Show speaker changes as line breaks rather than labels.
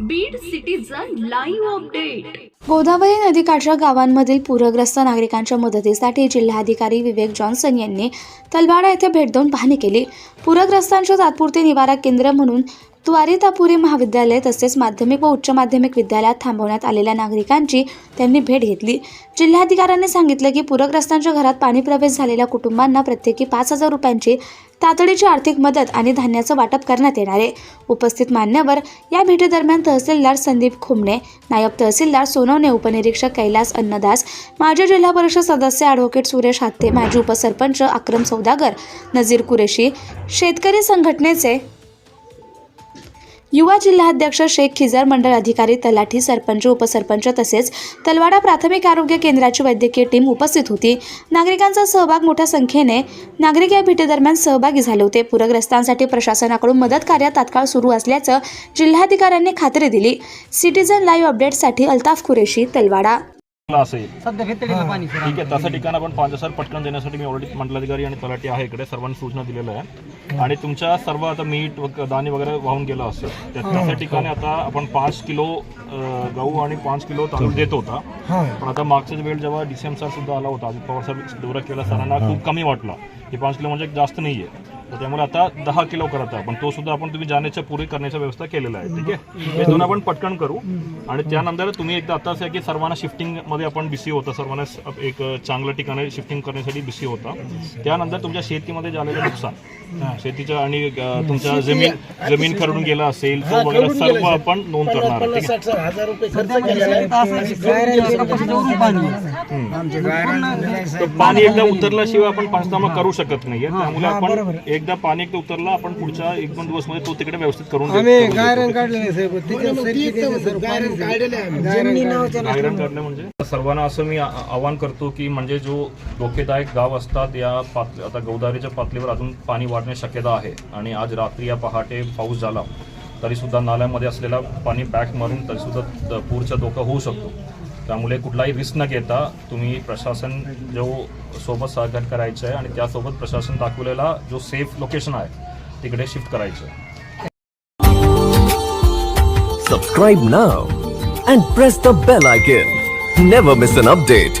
Beed citizen live update
Godavari नदीकाठच्या गावांमधील पूरग्रस्त नागरिकांच्या मदतीसाठी जिल्हाधिकारी विवेक जॉन्सन यांनी तलवाडा येथे भेट देऊन पाहणी केली. पूरग्रस्तांचे तात्पुरते निवारा केंद्र म्हणून त्वारितापुरी महाविद्यालय तसेच माध्यमिक व उच्च माध्यमिक विद्यालयात थांबवण्यात आलेल्या नागरिकांची त्यांनी भेट घेतली. जिल्हाधिकाऱ्यांनी सांगितलं की पूरग्रस्तांच्या घरात पाणी प्रवेश झालेल्या कुटुंबांना प्रत्येकी पाच हजार रुपयांची तातडीची आर्थिक मदत आणि धान्याचं वाटप करण्यात येणार आहे. उपस्थित मान्यवर या भेटीदरम्यान तहसीलदार संदीप खुमणे नायब तहसीलदार सोनवणे उपनिरीक्षक कैलास अन्नदास माजी जिल्हा परिषद सदस्य ॲडव्होकेट सुरेश हात्ते माजी उपसरपंच अक्रम सौदागर नजीर कुरेशी शेतकरी संघटनेचे युवा जिल्हाध्यक्ष शेख खिजर मंडळ अधिकारी तलाठी सरपंच उपसरपंच तसेच तलवाडा प्राथमिक आरोग्य केंद्राची वैद्यकीय टीम उपस्थित होती. नागरिकांचा सहभाग मोठ्या संख्येने नागरिक या भेटीदरम्यान सहभागी झाले होते. पूरग्रस्तांसाठी प्रशासनाकडून मदत कार्य तात्काळ सुरू असल्याचं जिल्हाधिकाऱ्यांनी खात्री दिली. सिटीझन लाईव्ह अपडेटसाठी अल्ताफ कुरेशी तलवाडा
असेल.
सध्या घेतलेलं पाणी सर.
ठीक आहे तसं ठिकाण आपण पाच हजार पटकन देण्यासाठी मी ऑलरेडी मंडलाधिकारी आणि तलाठी आहे इकडे. सर्वांनी सूचना दिलेल्या आहे आणि तुमच्या सर्व आता मीठ व दाणे वगैरे वाहून गेलं असेल त्या तशा ठिकाणी आता आपण पाच किलो अं, गहू आणि पाच किलो तांदूळ देत होता. पण आता मागच्याच वेळ जेव्हा डी सी एम सर सुद्धा आला होता अजित पवार सर दौरा केला सरांना खूप कमी वाटला. हे पाच किलो म्हणजे जास्त नाही आहे तर त्यामुळे आता दहा किलो करत आहे. पण तो सुद्धा आपण तुम्ही जाण्याच्या पूर्वी करण्याची व्यवस्था केलेला आहे ठीक आहे? हे दोन आपण पटकन करू. आणि त्यानंतर तुम्ही एकदा आताच आहे की सर्वांना शिफ्टिंगमध्ये आपण बिसी होता. सर्वांना एक चांगलं ठिकाणी शिफ्टिंग करण्यासाठी बिसी होता. त्यानंतर तुमच्या शेतीमध्ये झालेलं नुकसान. शेतीच्या आणि तुमच्या जमीन जमीन खरडून गेला असेल तो वगैरे सर्व आपण नोंद करणार आहे, ठीक आहे?
हजार रुपये खर्च केलेला
कपाशीवरून पाणी
एकदा उतरल्याशिवाय आपण पंचनामा करू शकत नाहीये. त्यामुळे आपण एकदा पाणी एकदा उतरला आपण पुढच्या एक दोन दिवसमध्ये तो तिकडे व्यवस्थित करून
आम्ही. गायरन काढलेले साहेब गायरन
काढणे म्हणजे? सर्वांना असं मी आवाहन करतो की म्हणजे जो धोकेदायक गाव असतात या पात आता गौदारीच्या पातळीवर अजून पाणी वाढण्याची शक्यता आहे. आणि आज रात्री या पहाटे पाऊस झाला तरी सुद्धा नाल्यामध्ये असलेला पाणी बॅक मारून तरी सुद्धा पूरचा धोका होऊ शकतो. त्यामुळे कुठलाही रिस्क न घेता तुम्ही प्रशासन जो सोबत सहकार्य करायचं आहे आणि त्यासोबत प्रशासन दाखवलेला जो सेफ लोकेशन आहे तिकडे शिफ्ट करायचं
subscribe now and press the bell icon never miss an update.